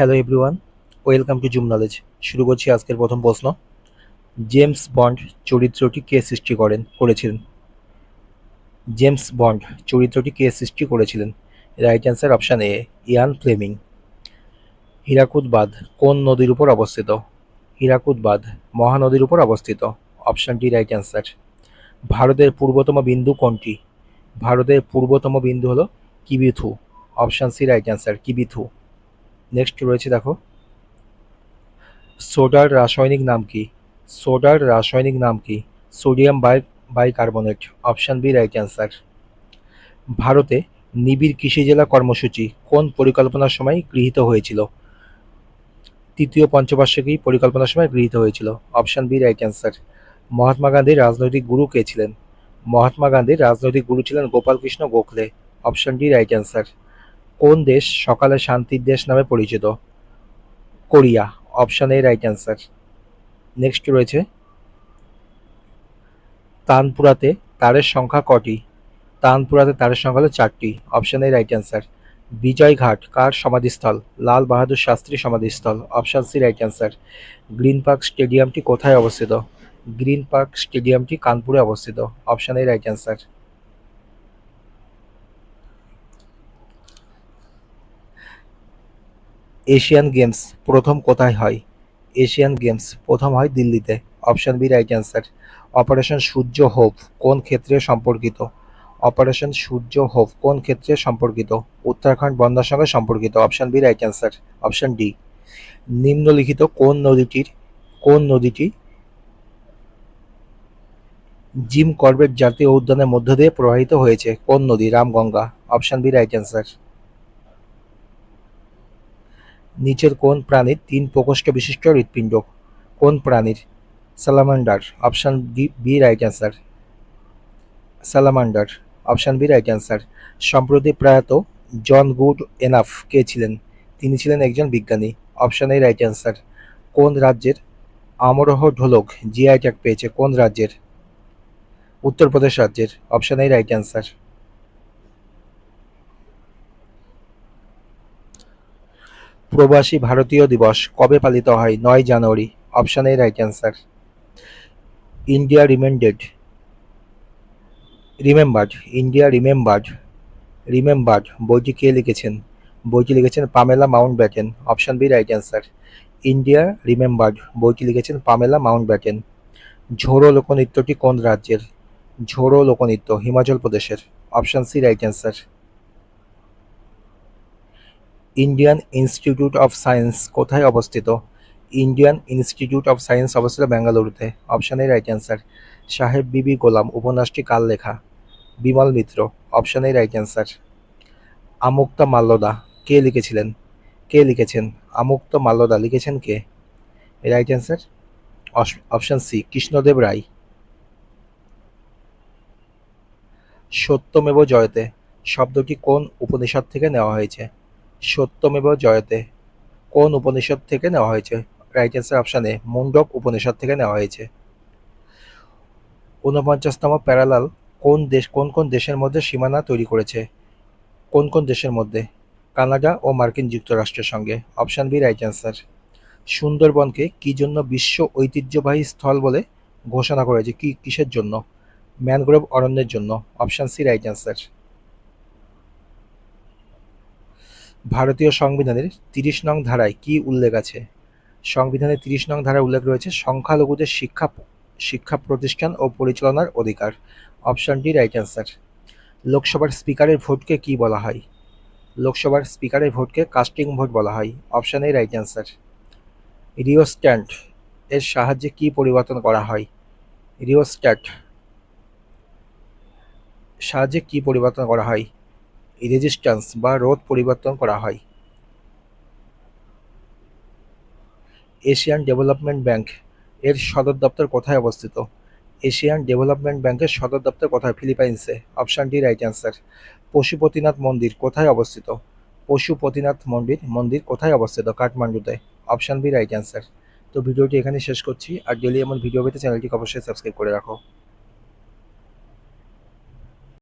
Hello everyone welcome to Zoom knowledge শুরু করছি আজকের প্রথম প্রশ্ন। জেমস বন্ড চরিত্রটি কে সৃষ্টি করেন, করেছিলেন? জেমস বন্ড চরিত্রটি কে সৃষ্টি করেছিলেন? Right answer option A Ian Fleming Hirakud বাঁধ কোন নদীর উপর অবস্থিত? হীরাকুদ বাঁধ মহানদীর উপর অবস্থিত। অপশানটি রাইট অ্যান্সার ভারতের পূর্বতম বিন্দু কোনটি? ভারতের পূর্বতম বিন্দু হলো Kibithu. Option C right answer Kibithu. Next রয়েছে দেখো। সোডার রাসায়নিক নাম কি? সোডার রাসায়নিক নাম কি? Sodium bi, bicarbonate, option B right answer. ভারতে নিবিড় কৃষি জেলা কর্মসূচি কোন পরিকল্পনার সময় গৃহীত হয়েছিল? তৃতীয় পঞ্চবার্ষিকী পরিকল্পনার সময় গৃহীত হয়েছিল। Option B right answer. Mahatma গান্ধীর রাজনৈতিক গুরু কে ছিলেন? মহাত্মা গান্ধীর রাজনৈতিক গুরু ছিলেন Gopalkrishna Gokhale. Option D right answer. কোন দেশ সকালে শান্তির দেশ নামে পরিচিত? Korea option A right answer next রয়েছে। তানপুরাতে তারের সংখ্যা কটি? তানপুরাতে তারের সংখ্যা হলো চারটি। Option A right answer Vijayghat, কার সমাধিস্থল? লাল বাহাদুর শাস্ত্রী সমাধিস্থল। Option C right answer Green Park স্টেডিয়ামটি কোথায় অবস্থিত? গ্রিন পার্ক স্টেডিয়ামটি কানপুরে অবস্থিত। Option A right answer Asian Games প্রথম কোথায় হয়? এশিয়ান গেমস প্রথম হয় দিল্লিতে। Option B, right answer. Operation Surya hope কোন ক্ষেত্রে সম্পর্কিত? অপারেশন সূর্য হোপ কোন ক্ষেত্রে সম্পর্কিত? উত্তরাখণ্ড বন্যার সঙ্গে সম্পর্কিত। Option B, right answer. Option D, নিম্নলিখিত কোন নদীটির, কোন নদীটি জিম করবেট জাতীয় উদ্যানের মধ্য দিয়ে প্রবাহিত হয়েছে? কোন নদী? Ramganga. Option B, right answer. নিচের কোন প্রাণীর তিন প্রকোষ্ঠ বিশিষ্ট হৃৎপিণ্ড? কোন প্রাণীর? Salamander option D, B right answer salamander option B right answer সম্প্রতি প্রয়াত জন গুড এনাফ কে ছিলেন? তিনি ছিলেন একজন বিজ্ঞানী। অপশান এ রাইট অ্যান্সার কোন রাজ্যের আমরহ ঢোলক জিআই ট্যাগ পেয়েছে? কোন রাজ্যের? উত্তরপ্রদেশ রাজ্যের। অপশান এ রাইট অ্যান্সার প্রবাসী ভারতীয় দিবস কবে পালিত হয়? নয় জানুয়ারি। Option A right answer India reminded remembered India remembered remembered বইটি কে লিখেছেন? বইটি লিখেছেন Pamela Mountbatten option B right answer India remembered বইটি লিখেছেন পামেলা মাউন্ট ব্যাটেন ঝোড়ো লোকনৃত্যটি কোন রাজ্যের? ঝোড়ো লোকনৃত্য হিমাচল প্রদেশের। Option C right answer Indian Institute of Science কোথায় অবস্থিত? ইন্ডিয়ান ইনস্টিটিউট অফ সায়েন্স অবস্থিত বেঙ্গালুরুতে। অপশান এ রাইট অ্যান্সার সাহেব বিবি গোলাম, উপন্যাসটি কার লেখা? Bimal Mitra option A right answer Amuktamalyada, কে লিখেছিলেন? কে লিখেছেন? আমুক্ত মাল্যদা লিখেছেন কে? Right answer option C Krishnadeva Raya. Satyameva Jayate, শব্দটি কোন উপনিষদ থেকে নেওয়া হয়েছে? সত্যমেব জয়তে। কোন উপনিষদ থেকে নেওয়া হয়েছে? Right answer option Mundaka Upanishad থেকে নেওয়া হয়েছে। ঊনপঞ্চাশতম প্যারালাল, কোন দেশ, কোন কোন দেশের মধ্যে সীমানা তৈরি করেছে? কোন কোন দেশের মধ্যে? কানাডা ও মার্কিন যুক্তরাষ্ট্রের সঙ্গে। অপশান বি রাইট অ্যান্সার সুন্দরবনকে কি জন্য বিশ্ব ঐতিহ্যবাহী স্থল বলে ঘোষণা করেছে কি, কিসের জন্য? ম্যানগ্রোভ অরণ্যের জন্য। অপশান সি রাইট অ্যান্সার ভারতীয় সংবিধানের তিরিশ নং ধারায় কি উল্লেখ আছে? সংবিধানের তিরিশ নং ধারায় উল্লেখ রয়েছে সংখ্যালঘুদের শিক্ষা শিক্ষা প্রতিষ্ঠান ও পরিচালনার অধিকার। অপশান ডি রাইট অ্যান্সার লোকসভার স্পিকারের ভোটকে কি বলা হয়? লোকসভার স্পিকারের ভোটকে কাস্টিং ভোট বলা হয়। Option A right answer rheostat এর সাহায্যে কি পরিবর্তন করা হয়? রিওস্ট্যাট সাহায্যে কি পরিবর্তন করা হয়? রেজিস্ট্যান্স বা রোধ পরিবর্তন করা হয়। এশিয়ান ডেভেলপমেন্ট ব্যাংক এর সদর দপ্তর কোথায় অবস্থিত? এশিয়ান ডেভেলপমেন্ট ব্যাংকের সদর দপ্তর কোথায়? ফিলিপাইন্সে। Option D, right answer. Pashupatinath মন্দির কোথায় অবস্থিত? পশুপতিনাথ মন্দির মন্দির কোথায় অবস্থিত? কাঠমান্ডুতে। Option B, right answer. তো ভিডিওটি এখানে শেষ করছি। আর ডেলি এমন ভিডিও পেতে চ্যানেলটিকে অবশ্যই সাবস্ক্রাইব করে রাখো।